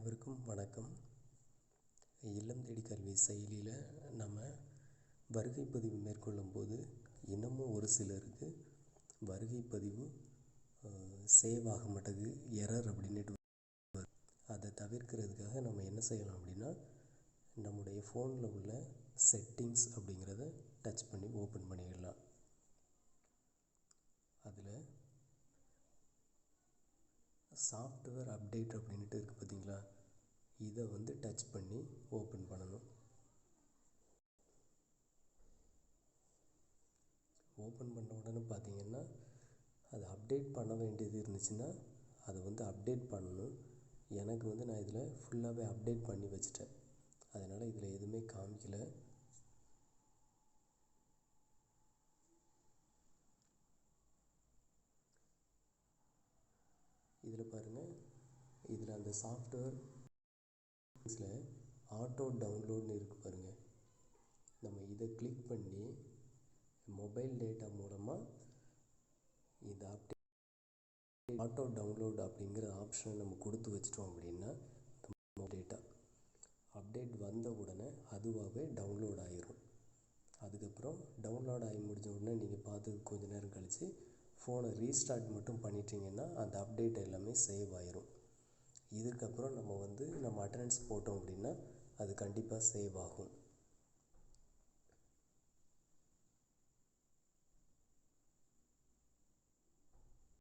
அனைவருக்கும் வணக்கம். இல்லம் தேடி கல்வி செயலியில் நம்ம வருகை பதிவு மேற்கொள்ளும் போது இன்னமும் ஒரு சிலருக்கு வருகை பதிவு சேவ் ஆக மாட்டேங்குது எரர் அப்படின்னுட்டு அதை தவிர்க்கிறதுக்காக நம்ம என்ன செய்யலாம் அப்படின்னா நம்முடைய ஃபோனில் உள்ள செட்டிங்ஸ் அப்படிங்கிறத டச் பண்ணி ஓப்பன் பண்ணிடலாம். சாஃப்ட்வேர் அப்டேட் அப்படின்ட்டு இருக்குது பார்த்தீங்களா இதை வந்து டச் பண்ணி ஓப்பன் பண்ணணும். ஓப்பன் பண்ண உடனே பார்த்தீங்கன்னா அது அப்டேட் பண்ண வேண்டியது இருந்துச்சுன்னா அதை வந்து அப்டேட் பண்ணணும். எனக்கு வந்து நான் இதில் ஃபுல்லாகவே அப்டேட் பண்ணி வச்சுட்டேன். அதனால் இதில் எதுவுமே காமிக்கல. இதில் பாருங்கள் இதில் அந்த சாஃப்ட்வேர் ஆட்டோ டவுன்லோட்னு இருக்குது பாருங்கள் நம்ம இதை கிளிக் பண்ணி மொபைல் டேட்டா மூலமாக இந்த அப்டேட் ஆட்டோ டவுன்லோட் அப்படிங்கிற ஆப்ஷனை நம்ம கொடுத்து வச்சிட்டோம் அப்படின்னா டேட்டா அப்டேட் வந்த உடனே அதுவாகவே டவுன்லோட் ஆயிரும். அதுக்கப்புறம் டவுன்லோட் ஆகி முடிஞ்ச உடனே நீங்கள் பார்த்து கொஞ்ச நேரம் கழித்து ஃபோனை ரீஸ்டார்ட் மட்டும் பண்ணிட்டீங்கன்னா அந்த அப்டேட் எல்லாமே சேவ் ஆயிரும். இதுக்கப்புறம் நம்ம வந்து நம்ம அட்டனன்ஸ் போட்டோம் அப்படின்னா அது கண்டிப்பாக சேவ் ஆகும்.